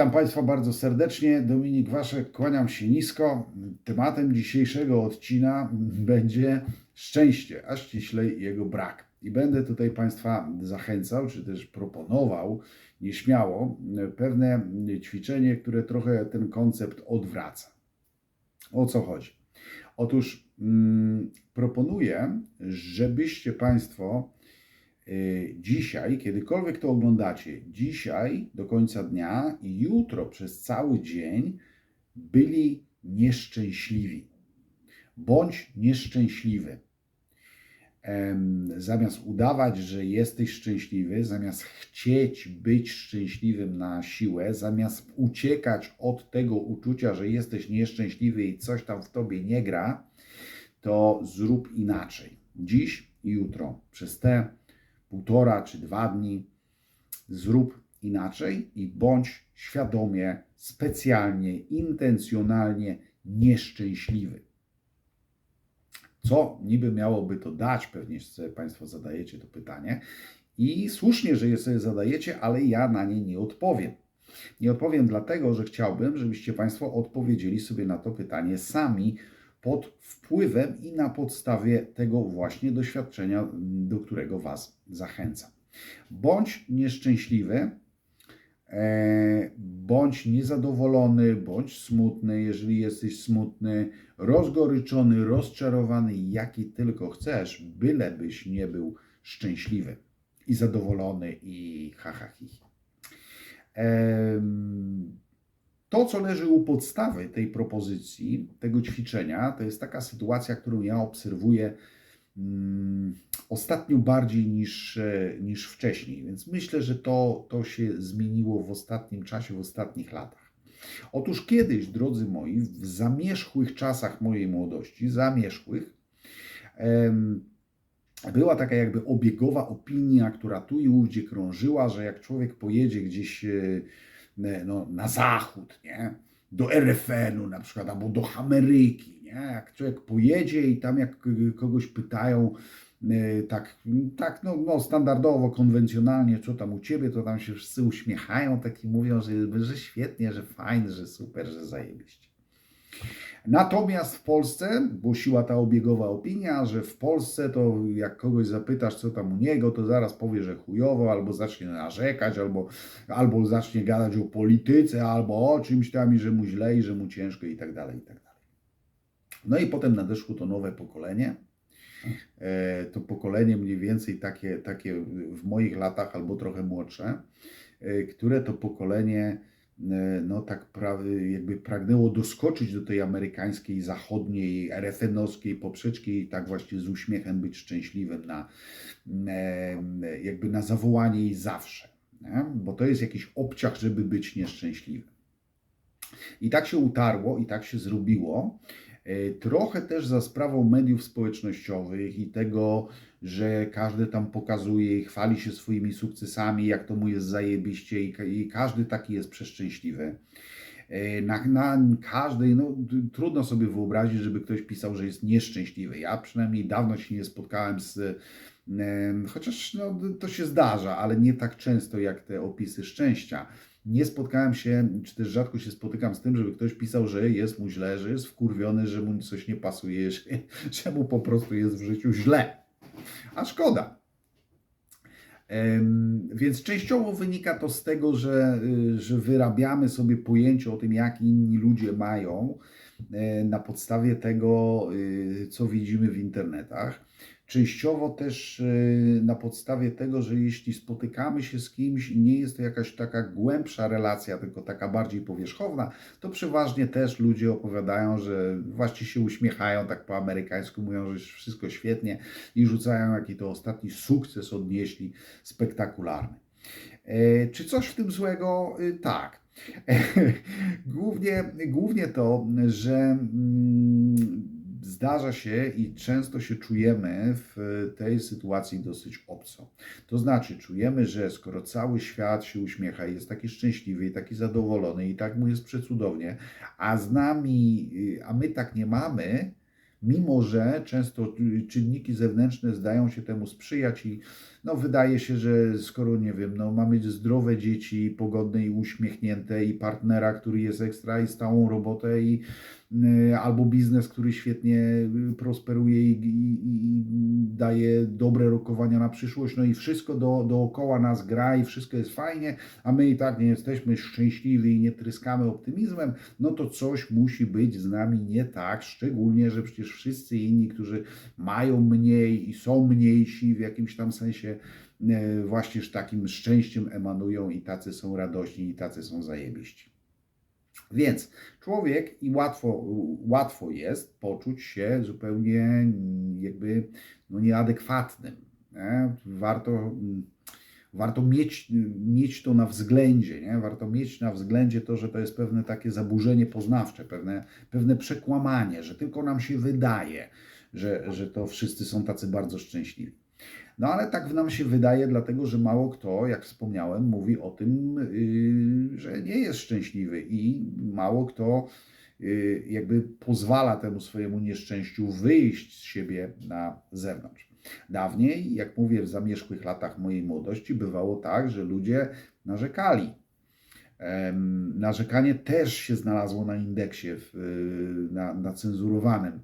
Witam Państwa bardzo serdecznie. Dominik Waszek, kłaniam się nisko. Tematem dzisiejszego odcina będzie szczęście, a ściślej jego brak. I będę tutaj Państwa zachęcał, czy też proponował nieśmiało pewne ćwiczenie, które trochę ten koncept odwraca. O co chodzi? Otóż mm, proponuję, żebyście Państwo dzisiaj, kiedykolwiek to oglądacie, dzisiaj do końca dnia i jutro przez cały dzień byli nieszczęśliwi. Bądź nieszczęśliwy. Zamiast udawać, że jesteś szczęśliwy, zamiast chcieć być szczęśliwym na siłę, zamiast uciekać od tego uczucia, że jesteś nieszczęśliwy i coś tam w tobie nie gra, to zrób inaczej. Dziś i jutro, przez te półtora czy dwa dni, zrób inaczej i bądź świadomie, specjalnie, intencjonalnie nieszczęśliwy. Co niby miałoby to dać? Pewnie sobie Państwo zadajecie to pytanie. I słusznie, że je sobie zadajecie, ale ja na nie nie odpowiem. Nie odpowiem dlatego, że chciałbym, żebyście Państwo odpowiedzieli sobie na to pytanie sami pod wpływem i na podstawie tego właśnie doświadczenia, do którego Was zachęcam. Bądź nieszczęśliwy, e, bądź niezadowolony, bądź smutny, jeżeli jesteś smutny, rozgoryczony, rozczarowany, jaki tylko chcesz, bylebyś nie był szczęśliwy i zadowolony i ha, ha, hi. hi. Em, To, co leży u podstawy tej propozycji, tego ćwiczenia, to jest taka sytuacja, którą ja obserwuję mm, ostatnio bardziej niż, e, niż wcześniej, więc myślę, że to, to się zmieniło w ostatnim czasie, w ostatnich latach. Otóż kiedyś, drodzy moi, w zamierzchłych czasach mojej młodości, zamierzchłych, była taka jakby obiegowa opinia, która tu i ówdzie krążyła, że jak człowiek pojedzie gdzieś e, no, na zachód, nie? do RFN-u na przykład, albo do Ameryki, nie? jak człowiek pojedzie i tam jak y, kogoś pytają, e, tak, tak no, no standardowo, konwencjonalnie, co tam u Ciebie, to tam się wszyscy uśmiechają, tak i mówią, że, że świetnie, że fajnie, że super, że zajebiście. Natomiast w Polsce głosiła ta obiegowa opinia, że w Polsce to jak kogoś zapytasz, co tam u niego, to zaraz powie, że chujowo, albo zacznie narzekać, albo, albo zacznie gadać o polityce, albo o czymś tam, i że mu źle, i że mu ciężko, i tak dalej, i tak dalej. No i potem nadeszło to nowe pokolenie. E, To pokolenie mniej więcej takie, takie w moich latach, albo trochę młodsze, e, które to pokolenie no tak pra- jakby pragnęło doskoczyć do tej amerykańskiej, zachodniej, RFN-owskiej poprzeczki i tak właśnie z uśmiechem być szczęśliwym na e, jakby na zawołanie i zawsze. Nie? Bo to jest jakiś obciach, żeby być nieszczęśliwym. I tak się utarło, i tak się zrobiło. E, Trochę też za sprawą mediów społecznościowych i tego, że każdy tam pokazuje i chwali się swoimi sukcesami, jak to mu jest zajebiście i, ka- i każdy taki jest przeszczęśliwy. E, Na, na każdej, no trudno sobie wyobrazić, żeby ktoś pisał, że jest nieszczęśliwy. Ja przynajmniej dawno się nie spotkałem z, chociaż no, to się zdarza, ale nie tak często jak te opisy szczęścia. Nie spotkałem się, czy też rzadko się spotykam z tym, żeby ktoś pisał, że jest mu źle, że jest wkurwiony, że mu coś nie pasuje, że, że mu po prostu jest w życiu źle. A szkoda. Więc częściowo wynika to z tego, że, y, że wyrabiamy sobie pojęcie o tym, jak inni ludzie mają e, na podstawie tego, y, co widzimy w internetach. Częściowo też y, na podstawie tego, że jeśli spotykamy się z kimś i nie jest to jakaś taka głębsza relacja, tylko taka bardziej powierzchowna, to przeważnie też ludzie opowiadają, że właśnie się uśmiechają tak po amerykańsku, mówią, że wszystko świetnie i rzucają, jaki to ostatni sukces odnieśli, spektakularny. E, Czy coś w tym złego? Y, Tak. Głównie, głównie to, że mm, zdarza się i często się czujemy w tej sytuacji dosyć obco. To znaczy, czujemy, że skoro cały świat się uśmiecha i jest taki szczęśliwy i taki zadowolony i tak mu jest przecudownie, a z nami, y, a my tak nie mamy, mimo że często czynniki zewnętrzne zdają się temu sprzyjać i no wydaje się, że skoro, nie wiem, no mamy zdrowe dzieci, pogodne i uśmiechnięte i partnera, który jest ekstra i stałą robotę i albo biznes, który świetnie y, prosperuje i, i, i daje dobre rokowania na przyszłość, no i wszystko do, dookoła nas gra i wszystko jest fajnie, a my i tak nie jesteśmy szczęśliwi i nie tryskamy optymizmem, no to coś musi być z nami nie tak, szczególnie, że przecież wszyscy inni, którzy mają mniej i są mniejsi w jakimś tam sensie, e, właścież takim szczęściem emanują i tacy są radośni i tacy są zajebiści. Więc człowiek i łatwo, łatwo jest poczuć się zupełnie jakby no nieadekwatnym. Nie? Warto, warto mieć, mieć to na względzie, nie? warto mieć na względzie to, że to jest pewne takie zaburzenie poznawcze, pewne, pewne przekłamanie, że tylko nam się wydaje, że, że to wszyscy są tacy bardzo szczęśliwi. No ale tak nam się wydaje, dlatego że mało kto, jak wspomniałem, mówi o tym, yy, że nie jest szczęśliwy i mało kto yy, jakby pozwala temu swojemu nieszczęściu wyjść z siebie na zewnątrz. Dawniej, jak mówię, w zamierzchłych latach mojej młodości bywało tak, że ludzie narzekali. Narzekanie też się znalazło na indeksie, w, y, na, na cenzurowanym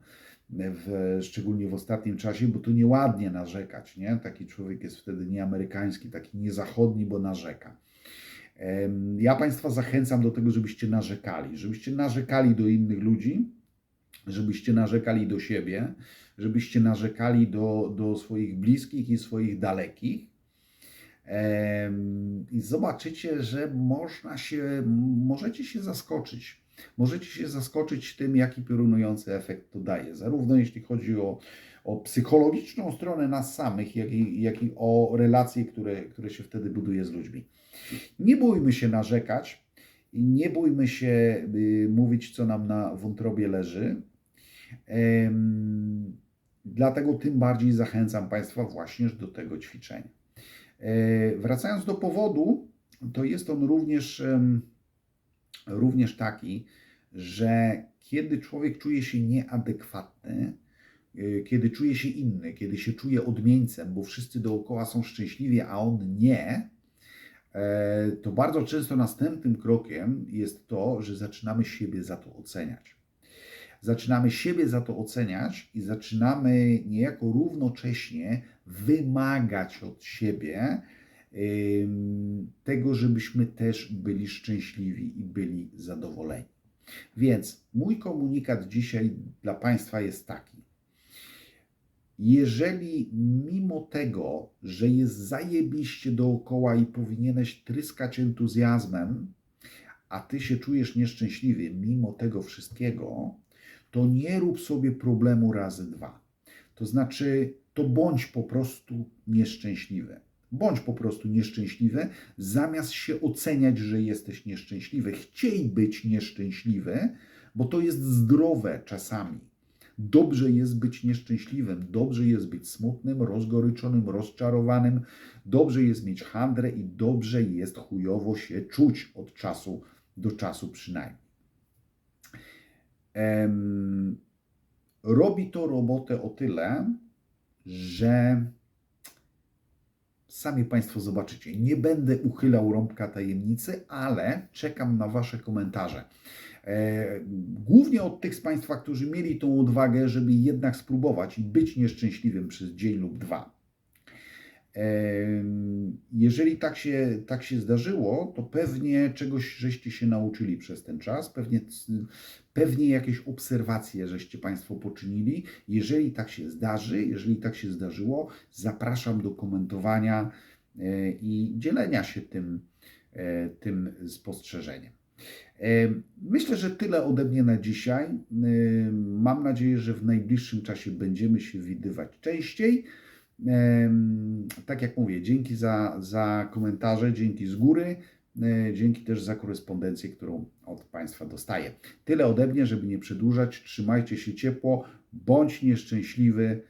w, szczególnie w ostatnim czasie, bo to nieładnie narzekać, nie? Taki człowiek jest wtedy nieamerykański, taki niezachodni, bo narzeka. Ja Państwa zachęcam do tego, żebyście narzekali, żebyście narzekali do innych ludzi, żebyście narzekali do siebie, żebyście narzekali do, do swoich bliskich i swoich dalekich. I zobaczycie, że można się, możecie się zaskoczyć. Możecie się zaskoczyć tym, jaki piorunujący efekt to daje, zarówno jeśli chodzi o, o psychologiczną stronę nas samych, jak i, jak i o relacje, które, które się wtedy buduje z ludźmi. Nie bójmy się narzekać i nie bójmy się y, mówić, co nam na wątrobie leży. Em, dlatego tym bardziej zachęcam Państwa właśnie do tego ćwiczenia. E, Wracając do powodu, to jest on również, również taki, że kiedy człowiek czuje się nieadekwatny, y, kiedy czuje się inny, kiedy się czuje odmieńcem, bo wszyscy dookoła są szczęśliwi, a on nie, e, to bardzo często następnym krokiem jest to, że zaczynamy siebie za to oceniać. Zaczynamy siebie za to oceniać i zaczynamy niejako równocześnie wymagać od siebie tego, żebyśmy też byli szczęśliwi i byli zadowoleni. Więc mój komunikat dzisiaj dla Państwa jest taki. Jeżeli mimo tego, że jest zajebiście dookoła i powinieneś tryskać entuzjazmem, a ty się czujesz nieszczęśliwy mimo tego wszystkiego, to nie rób sobie problemu razy dwa. To znaczy, to bądź po prostu nieszczęśliwy. Bądź po prostu nieszczęśliwy, zamiast się oceniać, że jesteś nieszczęśliwy. Chciej być nieszczęśliwy, bo to jest zdrowe czasami. Dobrze jest być nieszczęśliwym, dobrze jest być smutnym, rozgoryczonym, rozczarowanym, dobrze jest mieć handrę i dobrze jest chujowo się czuć od czasu do czasu przynajmniej. Robi to robotę o tyle, że sami Państwo zobaczycie. Nie będę uchylał rąbka tajemnicy, ale czekam na Wasze komentarze. E, Głównie od tych z Państwa, którzy mieli tą odwagę, żeby jednak spróbować i być nieszczęśliwym przez dzień lub dwa. Em, Jeżeli tak się, tak się zdarzyło, to pewnie czegoś żeście się nauczyli przez ten czas, pewnie, pewnie jakieś obserwacje żeście Państwo poczynili. Jeżeli tak się zdarzy, jeżeli tak się zdarzyło, zapraszam do komentowania e, i dzielenia się tym, e, tym spostrzeżeniem. E, Myślę, że tyle ode mnie na dzisiaj. Mam nadzieję, że w najbliższym czasie będziemy się widywać częściej. Tak jak mówię, dzięki za, za komentarze, dzięki z góry, dzięki też za korespondencję, którą od Państwa dostaję. Tyle ode mnie, żeby nie przedłużać. Trzymajcie się ciepło, bądź nieszczęśliwy.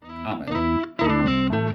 Amen.